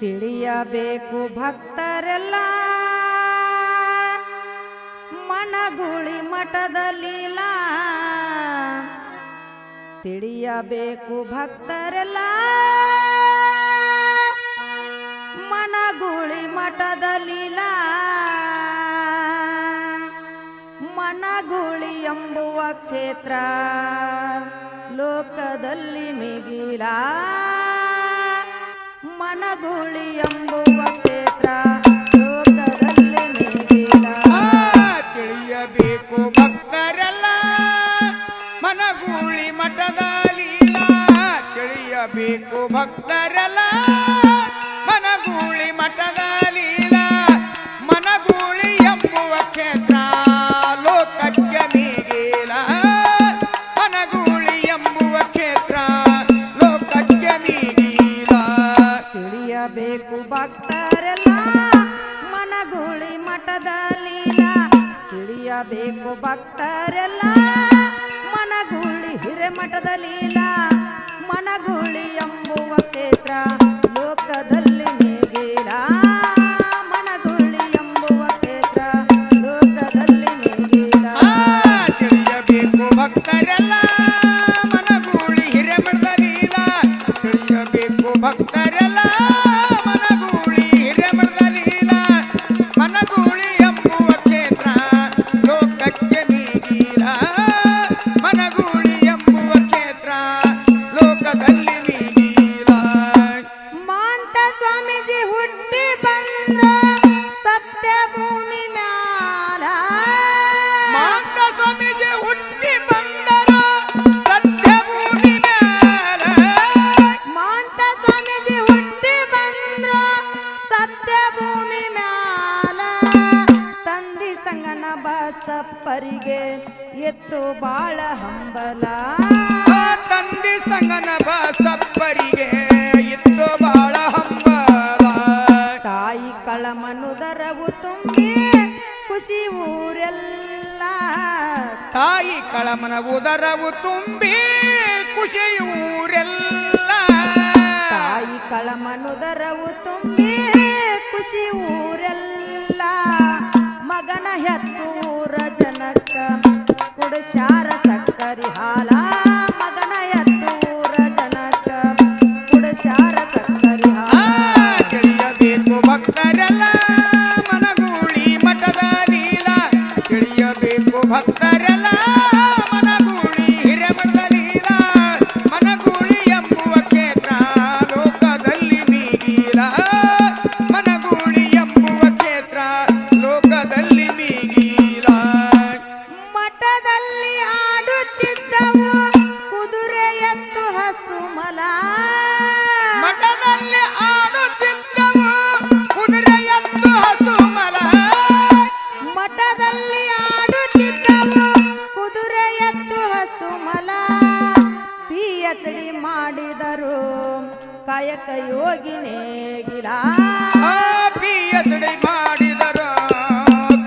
ತಿಳಿಯಬೇಕು ಭಕ್ತರೆಲ್ಲ. ಮನಗುಳಿ ಮಠದ ಲೀಲಾ. ತಿಳಿಯಬೇಕು ಭಕ್ತರೆಲ್ಲ. ಮನಗುಳಿ ಮಠದ ಲೀಲಾ. ಮನಗುಳಿ ಎಂಬುವ ಕ್ಷೇತ್ರ. ಲೋಕದಲ್ಲಿ ಮಿಗಿಲ. ಮನಗುಳಿ ಎಂಬುವ ಕ್ಷೇತ್ರ ಲೋಕದಲ್ಲಿ ಮಿಗಿಲ. ತಿಳಿಯಬೇಕು ಭಕ್ತರೆಲ್ಲ. ಮನಗೂಳಿ ಮಠದ ಲೀಲಾ, ತಿಳಿಯಬೇಕು ಭಕ್ತರೆಲ್ಲ. ಮನಗೂಳಿ ಮಠದ ಹಿರೇಮಠದ ಲೀಲಾ ಮನಗುಳಿ ಎಂಬುವ ಭೂಮಿ ಮ್ಯಾಲ. ಮಾಂತ ಸ್ವಾಮೀಜಿ ಹುಟ್ಟಿ ಬಂದರು ಸತ್ಯ ಭೂಮಿ ಮ್ಯಾಲ. ಮಾಂತ ಸ್ವಾಮೀಜಿ ಹುಟ್ಟಿ ಬಂದ್ರ ಸತ್ಯ ಭೂಮಿ ಮ್ಯಾಲ. ತಂದಿ ಸಂಗನ ಬಸಪ್ಪರಿಗೆ ಎತ್ತು ಬಾಳ ಹಂಬಲ. ತಂದಿ ತಂದೆ ಸಂಗನ ಬಸಪ್ಪರಿಗೆ ಇತ್ತು ಬಾಳ ಖುಷಿ ಊರೆಲ್ಲ. ತಾಯಿ ಕಳಮನ ಉದರವು ತುಂಬಿ ಖುಷಿ ಊರೆಲ್ಲ. ತಾಯಿ ಕಳಮನುದರವು ತುಂಬಿ ಖುಷಿ ಊರೆಲ್ಲ. ಮಗನ ಹೆತ್ತು ಊರ ಜನಕ್ಕ ಕುಡಶಾರ ಸಕ್ಕರಿ ಹಾಲ. ತಿಳಿಯಬೇಕು ಕಾಯಕ ಯೋಗಿ ನೇಗಿಲ ಪಿಎಚ್ಡಿ ಮಾಡಿದರು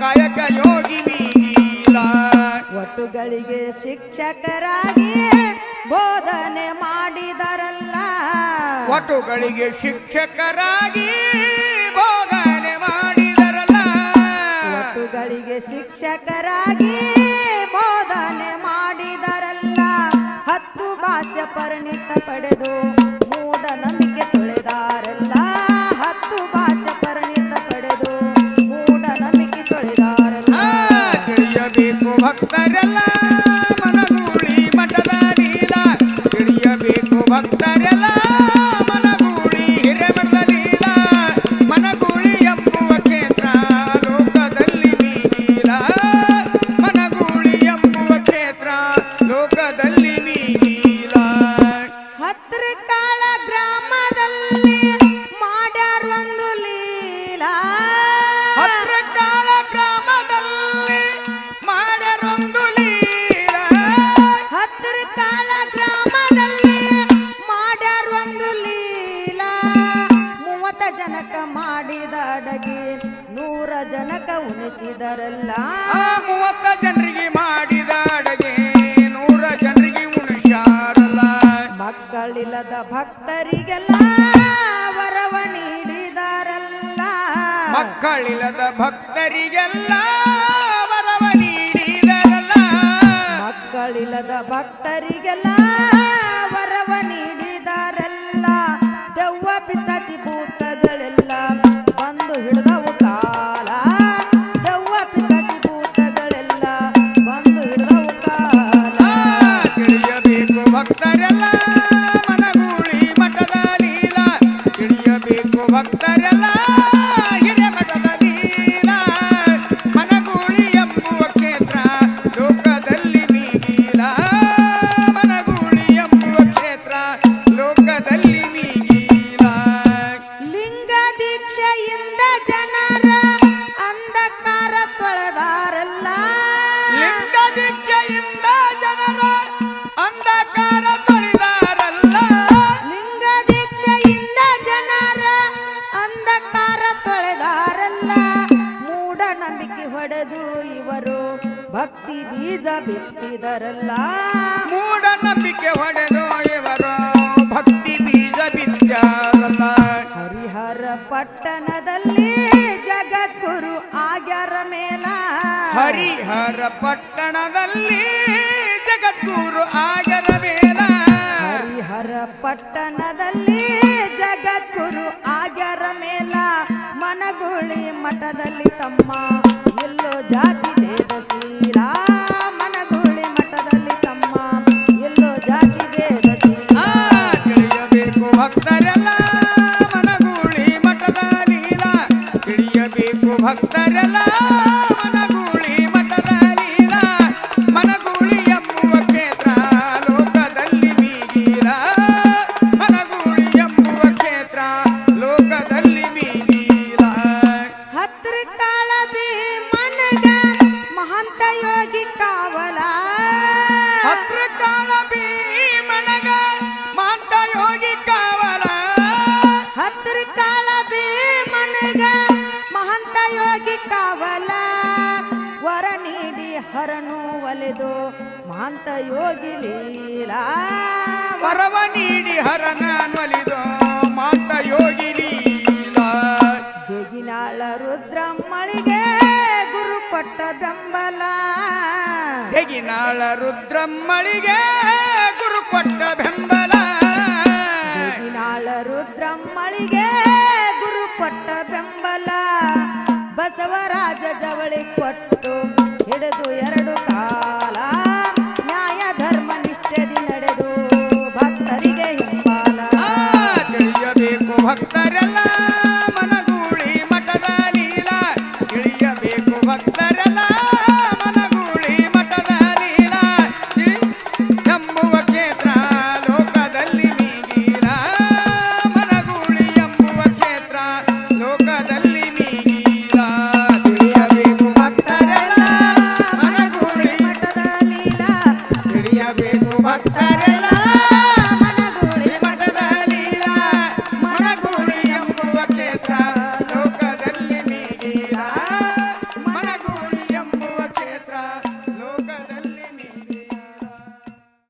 ಕಾಯಕ ಯೋಗಿ ಮೀಗಿಲ ಒಟ್ಟುಗಳಿಗೆ ಶಿಕ್ಷಕರಾಗಿ ಬೋಧನೆ ಮಾಡಿದರಲ್ಲ. ಒಟ್ಟುಗಳಿಗೆ ಶಿಕ್ಷಕರಾಗಿ ಬೋಧನೆ ಮಾಡಿದರಲ್ಲ. ಒಟ್ಟುಗಳಿಗೆ ಶಿಕ್ಷಕರಾಗಿ ಬೋಧನೆ ಮಾಡಿದರಲ್ಲ. ಹತ್ತು ಭಾಷೆ ಪರಿಣಿತ ಪಡೆದು ಜನಕ ಮಾಡಿದ ಅಡಗಿ ನೂರ ಜನಕ ಉಣಿಸಿದರಲ್ಲ. ಆ ಮೂವತ್ತ ಜನರಿಗೆ ಮಾಡಿದ ಅಡಗೆ ನೂರ ಜನರಿಗೆ ಮಕ್ಕಳಿಲ್ಲದ ಭಕ್ತರಿಗೆಲ್ಲ ವರವ ನೀಡಿದಾರಲ್ಲ. ಮಕ್ಕಳಿಲ್ಲದ ಭಕ್ತರಿಗೆಲ್ಲ ಮಕ್ಕಳಿಲ್ಲದ ಭಕ್ತರಿಗೆಲ್ಲ ಪಟ್ಟಣದಲ್ಲಿ ಜಗದ್ಗುರು ಆಗ್ಯಾರ ಮೇಲ. ಹರಿಹರ ಪಟ್ಟಣದಲ್ಲಿ ಜಗದ್ಗುರು ಆಗ್ಯಾರ ಮೇಲ. ಹರಿಹರ ಪಟ್ಟಣದಲ್ಲಿ ಜಗದ್ಗುರು ಆಗ್ಯಾರ ಮೇಲ. ಮನಗುಳಿ ಮಠದಲ್ಲಿ ತಿಳಿಯಬೇಕು ಭಕ್ತರೆಲ್ಲ ಮನಗೂಳಿ ಮಠದ ಲೀಲ ಮನಗೂಳಿ ಎಂಬುವ ಕ್ಷೇತ್ರ ಲೋಕದಲ್ಲಿ ಮೀಗಿಲ ಮನಗೂಳಿ ಎಂಬುವ ಕ್ಷೇತ್ರ ಲೋಕದಲ್ಲಿ ಮೀಗಿಲ ಹತ್ರ ಕಾಳ ಭೀಮನಗ ಮಹಂತ ಯೋಗಿ ಕಾವಲ ಹತ್ರ ಕಾಲ ಭೀಮಣಗ ಕಾವಲ. ವರ ನೀಡಿ ಹರನು ಒಲೆದು ಮಾಂತ ಯೋಗಿ ಲೀಲಾ. ವರವ ನೀಡಿ ಹರನ ಒಲಿದು ಮಾಂತ ಯೋಗಿ ಲೀಲಾ. ಬೆಗಿನಾಳ ರುದ್ರಮ್ಮಳಿಗೆ ಗುರು ಕೊಟ್ಟ ಬೆಂಬಲ. ಹೆಗಿನಾಳ ರುದ್ರಮ್ಮಳಿಗೆ ಗುರು ಕೊಟ್ಟ ಬೆಂಬಲ. ಬೆಗಿನಾಳ ರುದ್ರಮ್ಮಳಿಗೆ ಗುರು ಕೊಟ್ಟ ಬೆಂಬಲ. बसवराज जवळी पट्टो. ಮನಗೂಳಿ